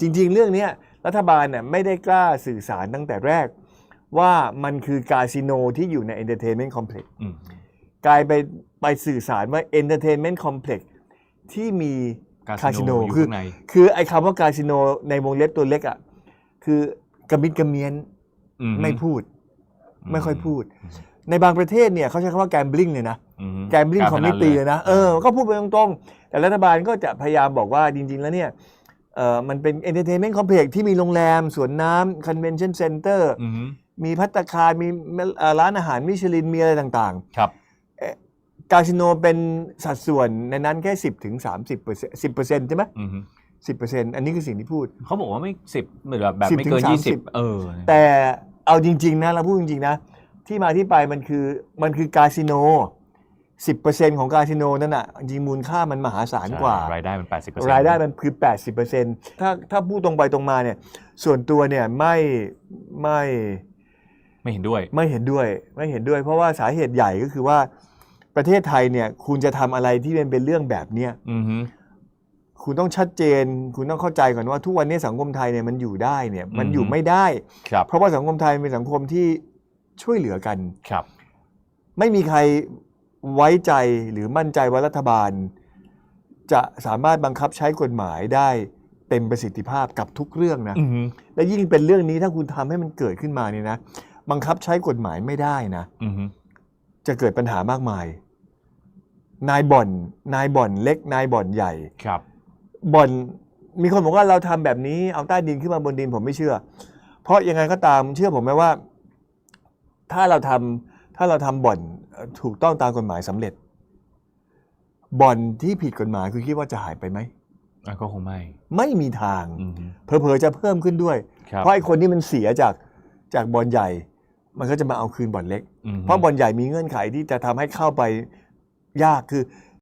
จริงๆ เรื่องเนี้ยรัฐบาลเนี่ยไม่ได้กล้าสื่อสารตั้งแต่แรก ว่ามันคือคาสิโนที่อยู่ในเอนเตอร์เทนเมนต์คอมเพล็กซ์อืมกลายไปไปสื่อสารว่าเอนเตอร์เทนเมนต์คอมเพล็กซ์ที่มีคาสิโนอยู่คือข้างในคือไอ้คำว่าคาสิโนในวงเล็บตัวเล็กอะคือกระมิดกระเมียนอืไม่พูด ไม่ค่อยพูดอืมในบางประเทศเนี่ยเขาใช้คำว่าแกมบลิงเลยนะอืมแกมบลิงคอมมิตี้เลยนะเออก็พูดไปตรงๆ แต่รัฐบาลก็จะพยายามบอกว่าจริง ๆ แล้วเนี่ยเออ มันเป็นเอนเตอร์เทนเมนต์คอมเพล็กซ์ที่มีโรงแรม สวนน้ำคอนเวนชั่นเซ็นเตอร์อืมมีพัตตาคารมีเอ่อร้านอาหารมิชลินมีอะไรต่างครับๆคาสิโนเป็นสัดส่วนในนั้นแค่10ถึง30เปอร์เซ็นต์10เปอร์เซ็นต์ใช่ไหมอืม10เปอร์เซ็นต์อันนี้คือสิ่งที่พูด เขาบอกว่าไม่สิบเหมือนแบบแบบ10ไม่เกินถึงยี่สิบ30เออ แต่เอาจริง ๆ นะเราพูดจริง ๆ นะ ที่มาที่ไปมันคือมันคือคาสิโน 10%ของคาสิโนนั่นน่ะจริงๆมูลค่ามันมหาศาลกว่า รายได้มันแปดสิบเปอร์เซ็นต์รายได้มันคือ 80%ถ้าถ้าพูดตรงไปตรงมาเนี่ย ส่วนตัวเนี่ยไม่ไม่ไม่เห็นด้วย ไม่เห็นด้วยไม่เห็นด้วย เพราะว่าสาเหตุใหญ่ก็คือว่าประเทศไทยเนี่ย คุณจะทำอะไรที่เป็นเป็นเรื่องแบบเนี้ยอืมฮึคุณต้องชัดเจน คุณต้องเข้าใจก่อนว่าทุกวันนี้สังคมไทยเนี่ยมันอยู่ได้เนี่ย มันอยู่ไม่ได้ครับเพราะว่าสังคมไทยเป็นสังคมที่ช่วยเหลือกันครับ ไม่มีใคร ไว้ใจหรือมั่นใจว่ารัฐบาล จะสามารถบังคับใช้กฎหมายได้เต็มประสิทธิภาพกับทุกเรื่องนะอืมฮึและยิ่งเป็นเรื่องนี้ถ้าคุณทำให้มันเกิดขึ้นมาเนี่ยนะบังคับใช้กฎหมายไม่ได้นะอืมฮึจะเกิดปัญหามากมาย นายบ่อน นายบ่อนเล็ก นายบ่อนใหญ่ครับบ่อนมีคนบอกว่าเราทำแบบนี้เอาใต้ดินขึ้นมาบนดินผมไม่เชื่อ เพราะยังไงก็ตามเชื่อผมไหมว่า ถ้าเราทำถ้าเราทำบ่อนเอ่อ ถูกต้องตามกฎหมายสำเร็จ บ่อนที่ผิดกฎหมายคือคิดว่าจะหายไปไหมอะก็คงไม่ ไม่มีทางอืมฮึเผลอๆจะเพิ่มขึ้นด้วยครับเพราะไอ้คนที่มันเสียจากจากบ่อนใหญ่ มันก็จะมาเอาคืนบ่อนเล็กอืมฮึเพราะบ่อนใหญ่มีเงื่อนไขที่จะทำให้เข้าไปยากคือ